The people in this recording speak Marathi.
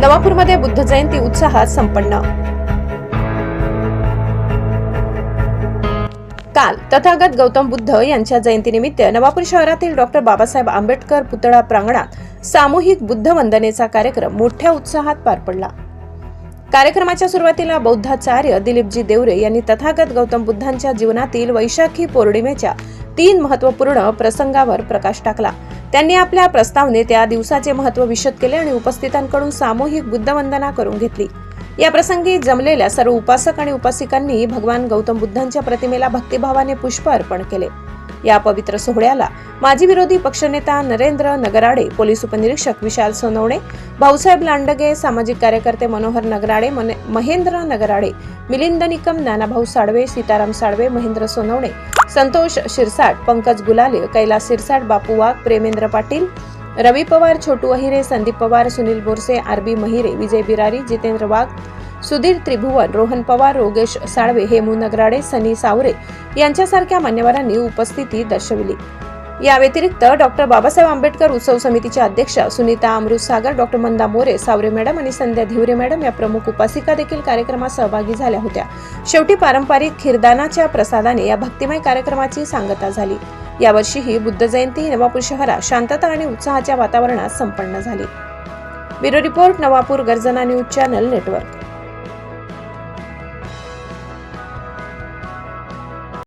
नवापूरमध्ये बुद्ध जयंती उत्साहात संपन्न. काल तथागत गौतम बुद्ध यांच्या जयंतीनिमित्त नवापूर शहरातील डॉक्टर बाबासाहेब आंबेडकर पुतळा प्रांगणात सामूहिक बुद्ध वंदनेचा कार्यक्रम मोठ्या उत्साहात पार पडला. कार्यक्रमाच्या सुरुवातीला बौद्धाचार्य दिलीपजी देवरे यांनी तथागत गौतम बुद्धांच्या जीवनातील वैशाखी पौर्णिमेच्या तीन महत्त्वपूर्ण प्रसंगावर प्रकाश टाकला. त्यांनी आपल्या प्रस्तावने त्या दिवसाचे महत्त्व विशद केले आणि उपस्थितांकडून सामूहिक बुद्धवंदना करून घेतली. या प्रसंगी जमलेल्या सर्व उपासक आणि उपासिकांनी भगवान गौतम बुद्धांच्या प्रतिमेला भक्तिभावाने पुष्प अर्पण केले. या पवित्र सोहळ्याला माजी विरोधी पक्षनेता नरेंद्र नगराडे पोलीस उपनिरीक्षक विशाल सोनवणे भाऊसाहेब लांडगे सामाजिक कार्यकर्ते मनोहर नगराडे महेंद्र नगराडे मिलिंद निकम नानाभाऊ साळवे सीताराम साळवे महेंद्र सोनवणे संतोष शिरसाट पंकज गुलाले कैलास शिरसाट बापू वाघ प्रेमेंद्र पाटील रवी पवार छोटू अहिरे संदीप पवार सुनील बोरसे आरबी महिरे विजय बिरारी जितेंद्र वाघ सुधीर त्रिभुवन रोहन पवार रोगेश साळवे हेमू नगराडे सनी सावरे यांच्यासारख्या मान्यवरांनी उपस्थिती दर्शविली. या व्यतिरिक्त डॉक्टर बाबासाहेब आंबेडकर उत्सव समितीच्या अध्यक्षा सुनीता अमृतसागर डॉक्टर मंदा मोरे सावरे मॅडम आणि संध्या धिवरे मॅडम या प्रमुख उपासिका देखील कार्यक्रमात सहभागी झाल्या होत्या. शेवटी पारंपरिक खिरदानाच्या प्रसादाने या भक्तिमय कार्यक्रमाची सांगता झाली. यावर्षीही बुद्ध जयंती नवापूर शहरात शांतता आणि उत्साहाच्या वातावरणात संपन्न झाली. ब्युरो रिपोर्ट नवापूर गर्जना न्यूज चॅनल नेटवर्क.